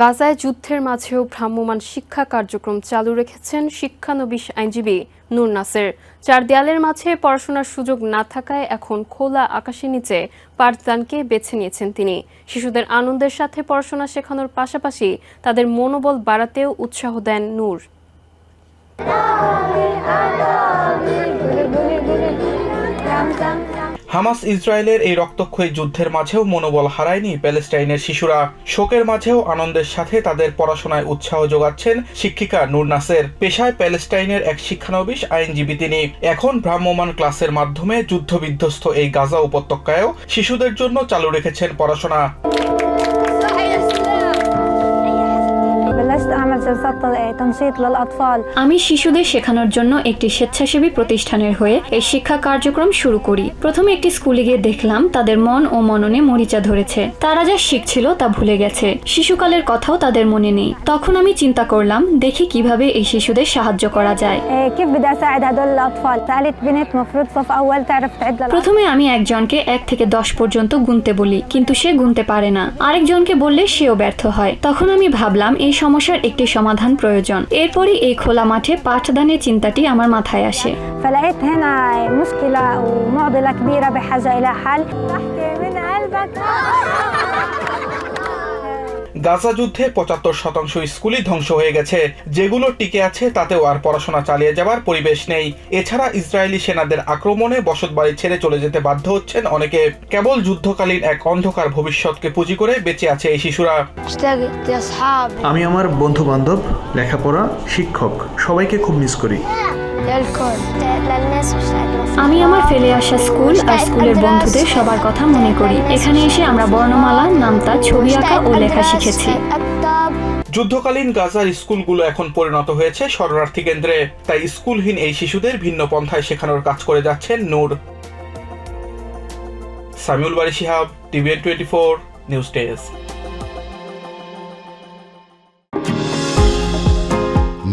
গাজায় যুদ্ধের মাঝেও ভ্রাম্যমাণ শিক্ষা কার্যক্রম চালু রেখেছেন শিক্ষানবিশ আইনজীবী নূর নাসের। চার দেয়ালের মাঝে পড়াশোনার সুযোগ না থাকায় এখন খোলা আকাশের নিচে পাঠদানকে বেছে নিয়েছেন তিনি। শিশুদের আনন্দের সাথে পড়াশোনা শেখানোর পাশাপাশি তাদের মনোবল বাড়াতেও উৎসাহ দেন নূর। হামাস ইসরায়েলের এই রক্তক্ষয়ী যুদ্ধের মাঝেও মনোবল হারায়নি প্যালেস্টাইনের শিশুরা। শোকের মাঝেও আনন্দের সাথে তাদের পড়াশোনায় উৎসাহ যোগাচ্ছেন শিক্ষিকা নূর নাসের। পেশায় প্যালেস্টাইনের এক শিক্ষানবিশ আইনজীবী তিনি। এখন ভ্রাম্যমান ক্লাসের মাধ্যমে যুদ্ধবিধ্বস্ত এই গাজা উপত্যকায়ও শিশুদের জন্য চালু রেখেছেন পড়াশোনা। আমি শিশুদের শেখানোর জন্য একটি স্বেচ্ছাসেবী প্রতিষ্ঠানের হয়ে এই শিক্ষা কার্যক্রম শুরু করি। প্রথমে একটি স্কুলে গিয়ে দেখলাম তাদের মন ও মননে মরিচা ধরেছে। তারা যা শিখছিল তা ভুলে গেছে। শিশুকালের কথাও তাদের মনে নেই। তখন আমি চিন্তা করলাম দেখি কীভাবে এই শিশুদের সাহায্য করা যায়। প্রথমে আমি একজনকে এক থেকে দশ পর্যন্ত গুনতে বলি কিন্তু সে গুনতে পারে না। আরেকজনকে বললে সেও ব্যর্থ হয়। তখন আমি ভাবলাম এই সমস্যা সমস্যার একটি সমাধান প্রয়োজন এরপরই এই খোলা মাঠে পাঠদানের চিন্তাটি আমার মাথায় আসে فلقيت هنا مشكله ومعضله كبيره بحاجه الى حل احكي من قلبك গাজা যুদ্ধে পঁচাত্তর শতাংশ স্কুলই ধ্বংস হয়ে গেছে। যেগুলো টিকে আছে, তাতেও আর পড়াশোনা চালিয়ে যাবার পরিবেশ নেই। এছাড়া ইসরায়েলি সেনাদের আক্রমণে বসত বাড়ি ছেড়ে চলে যেতে বাধ্য হচ্ছেন অনেকে। কেবল যুদ্ধকালীন এক অন্ধকার ভবিষ্যৎকে পুঁজি করে বেঁচে আছে এই শিশুরা। আমি আমার বন্ধু বান্ধব লেখাপড়া, শিক্ষক, সবাইকে খুব মিস করি। আমি আমার ফেলে আসা স্কুল আর স্কুলের বন্ধুদের সবার কথা মনে করি। এখানে এসে আমরা বর্ণমালা নামতা ছবি আঁকা ও লেখা শিখেছি। যুদ্ধকালীন গাজার স্কুলগুলো এখন পরিণত হয়েছে শরণার্থী কেন্দ্রে। তাই স্কুলহীন এই শিশুদের ভিন্ন পন্থায় শেখানোর কাজ করে যাচ্ছেন Noor. Samiul Bari Sihab TVN twenty four news desk.